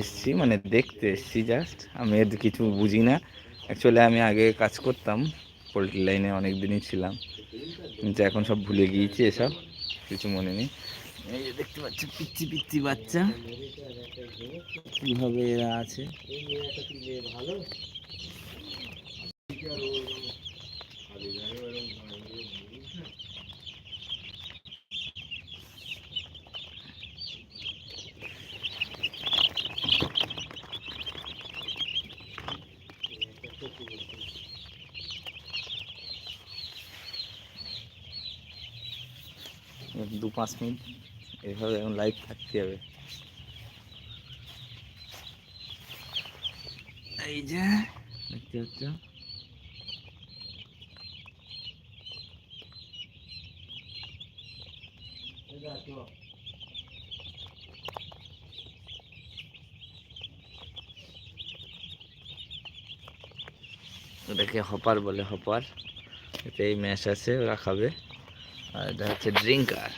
এসছি মানে দেখতে এসছি জাস্ট আমি এর কিছু বুঝি না। অ্যাকচুয়ালি আমি আগে কাজ করতাম, পোলট্রি লাইনে অনেক দিনই ছিলাম। কিন্তু এখন সব ভুলে গিয়েছি এসব, কিছু মনে নেই। এই যে দেখতে পাচ্ছ পিচ্ছি পিচ্ছি বাচ্চা। কীভাবে এরা আছে? দু পাঁচ মিনিট এইভাবে এখন লাইভ থাকতে হবে। এই যে দেখতে পাচ্ছ? এটাকে হপার বলে হপার। এতে এই ম্যাশ আছে, ওরা খাবে। আর এটা হচ্ছে ড্রিঙ্কার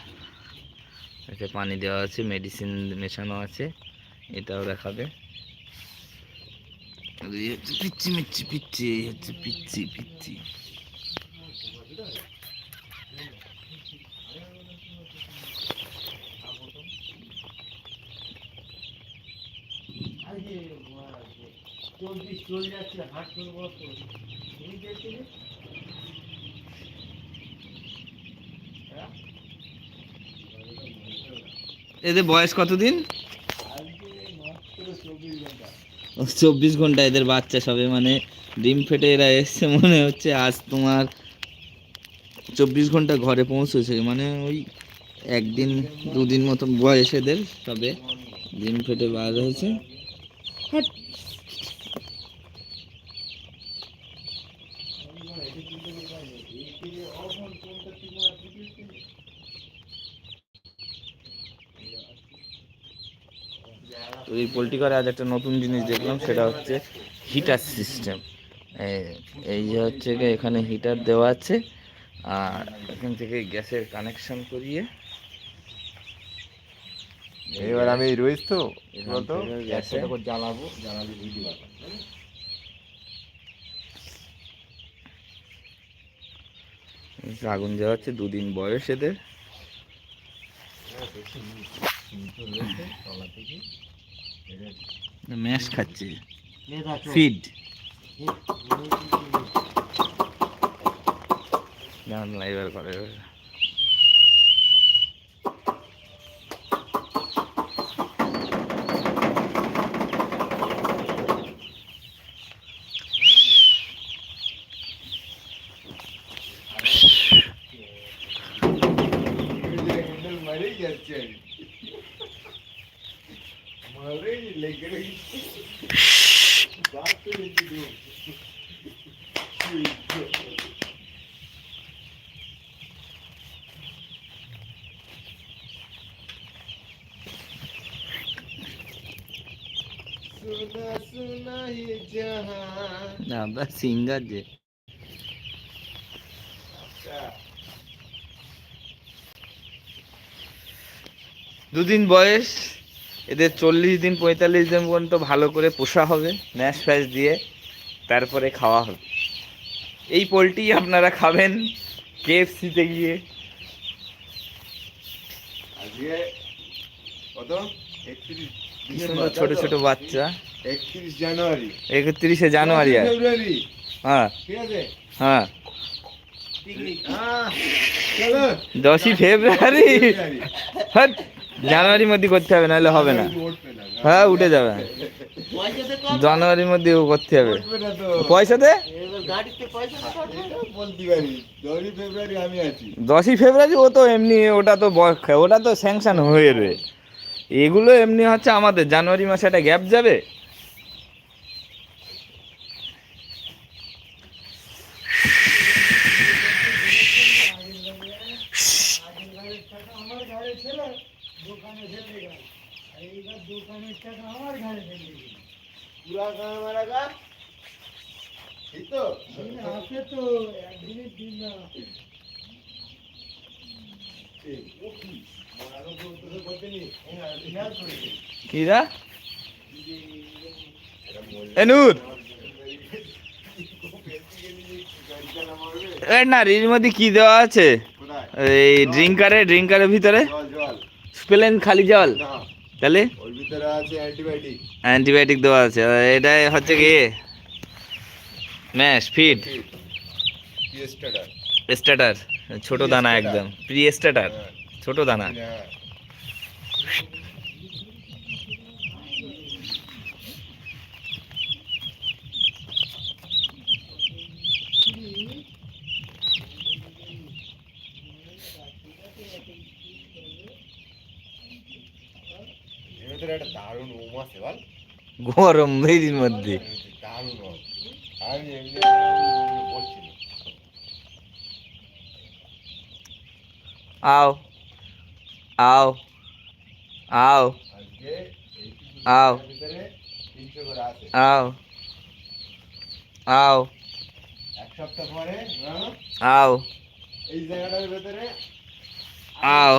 এতে পানি দেওয়া আছে মেডিসিন মেশানো আছে এটা ওরা খাবে। পিচ্ছি মিচ্ছি পিচ্ছি এই হচ্ছে পিচ্ছি পিচ্ছি এদের বয়স কতদিন? চব্বিশ ঘণ্টা। এদের বাচ্চা সবে মানে ডিম ফেটে এরা এসছে মনে হচ্ছে আজ তোমার চব্বিশ ঘণ্টা ঘরে পৌঁছেছে। মানে ওই একদিন দুদিন মতন বয়স এদের সবে। ডিম ফেটে বার হয়েছে। তো এই পোলট্রি ঘরে আজ একটা নতুন জিনিস দেখলাম সেটা হচ্ছে হিটার সিস্টেম এই যে হচ্ছে গিয়ে এখানে হিটার দেওয়া আছে আর এখান থেকে গ্যাসের কানেকশন করিয়ে এবার আমি রয়েছ তো গ্যাসে জ্বালাবো জ্বালালে ভিডিও আগুন দেওয়া হচ্ছে দুদিন বয়স এদের। ম্যাশ খাচ্ছে। ফিড জানলা এবার করে এবার। মারেই যাচ্ছে সিঙ্গার যে। দুদিন বয়স এদের চল্লিশ দিন পঁয়তাল্লিশ দিন পর্যন্ত ভালো করে পোষা হবে ম্যাশ ফ্যাশ দিয়ে তারপরে খাওয়া হবে। এই পোলট্রি আপনারা খাবেন কেএফসিতে গিয়ে। ছোট ছোট বাচ্চা। একত্রিশ জানুয়ারি। একত্রিশে জানুয়ারি আর। হ্যাঁ। হ্যাঁ। দশই ফেব্রুয়ারি। ফেব্রুয়ারি। হ্যাঁ। জানুয়ারির মধ্যে করতে হবে, নাহলে হবে না। হ্যাঁ উঠে যাবে। জানুয়ারির মধ্যে করতে হবে। পয়সাতে? দশই ফেব্রুয়ারি ও তো এমনি, ওটা তো ওটা তো স্যাংশন হয়ে রে। এগুলো এমনি হচ্ছে আমাদের, জানুয়ারি মাসে একটা গ্যাপ যাবে। পুরা গাঁ মারা গা এই তো এই, কি? তো তোদের বলতে নি। কিরা মধ্যে কি দেওয়া আছে? এই ড্রিঙ্কারে ড্রিঙ্কারের ভিতরে? প্লেন খালি জল। তাহলে? ওর ভিতরে আছে অ্যান্টিবায়োটিক। অ্যান্টিবায়োটিক দেওয়া আছে। এটাই এটা হচ্ছে কি? Mash feed. স্টার্টার। ছোট দানা একদম। প্রি স্টার্টার ছোট দানা। ভিতরে একটা দারুণ ওম আছে বল গরম মেরির মধ্যে দারুণ ওম আমি এমনি বসছি না আও আও আও আজকে এইটুকু আও। জায়গার ভিতরে তিনশো করে আছে আও আও এক সপ্তাহ পরে না, আও এই জায়গাটার ভেতরে আও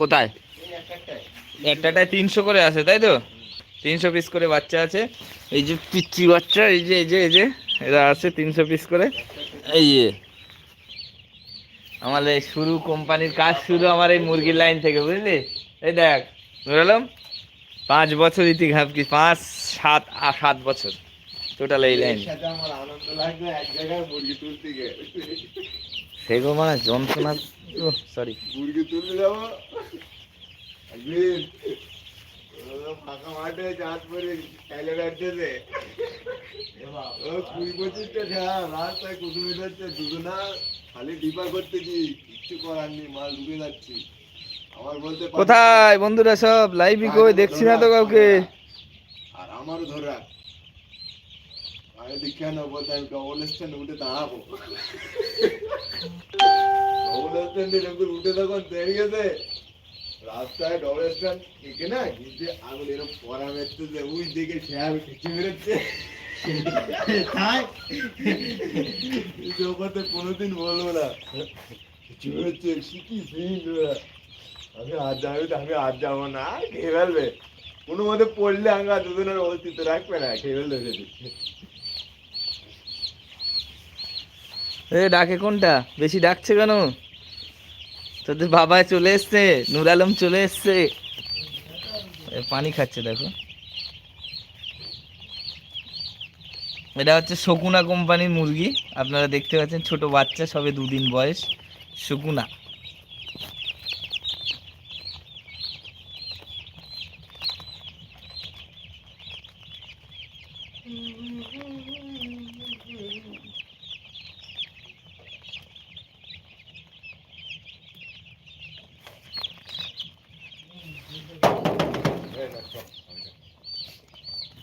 কোথায়? একটাটায় তিনশো করে আছে তাই তো? তিনশো পিস করে বাচ্চা আছে। এই যে পিচ্ছি বাচ্চা এই যে এই যে এই যে এরা আছে তিনশো পিস করে। এই যে আমাদের শুরু কোম্পানির কাজ শুরু আমার এই মুরগির লাইন থেকে বুঝলি? এই দেখ বুঝলাম পাঁচ বছর ইতিহাস কি? পাঁচ সাত সাত বছর। টোটাল এই লাইন সেগুলো মানে যন্ত্রণা সরি মুরগি তুলতে যাব? একদিন ফাঁকা মাঠে ও কুড়ি পঁচিশটা রাস্তায় কুটুমি যাচ্ছে দুজনা খালি ডিপা করতেছি কিচ্ছু করার নেই মাল যাচ্ছি। কোথায় বন্ধুরা সব? লাইভই কই? দেখছি না তো কাউকে। আর আমারও ধরা আমি দেখে না বলতে আমি ডবল স্ট্যান্ড উঠে দাঁড়াবো? ডবল স্ট্যান্ডে যখন উঠে তখন দেরি গেছে রাস্তায় ডবল স্ট্যান্ড একে না কিন্তু আগুন এরকম পরা মেরতেছে উই দিকে শেয়ার খিচি বেরোচ্ছে তাই? জগতে কোনোদিন বলব না। খিচি বেরোচ্ছে শিখি আমি আর যাব আমি আর যাব না খেয়ে ফেলবে। কোনো মতে পড়লে আমরা দুজনের অস্তিত্ব রাখবে না, খেয়ে ফেলবে এ, ডাকে কোনটা? বেশি ডাকছে কেন? তোদের বাবা চলে এসছে, নুর আলম চলে এসছে। পানি খাচ্ছে, দেখো। এটা হচ্ছে শকুনা কোম্পানির মুরগি। আপনারা দেখতে পাচ্ছেন, ছোট বাচ্চা, সবে দুদিন বয়স। শকুনা।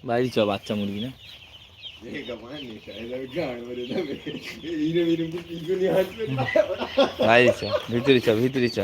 বাড়ি চ বাচ্চা মুরগি না? ভিতরে চ ভিতরে চ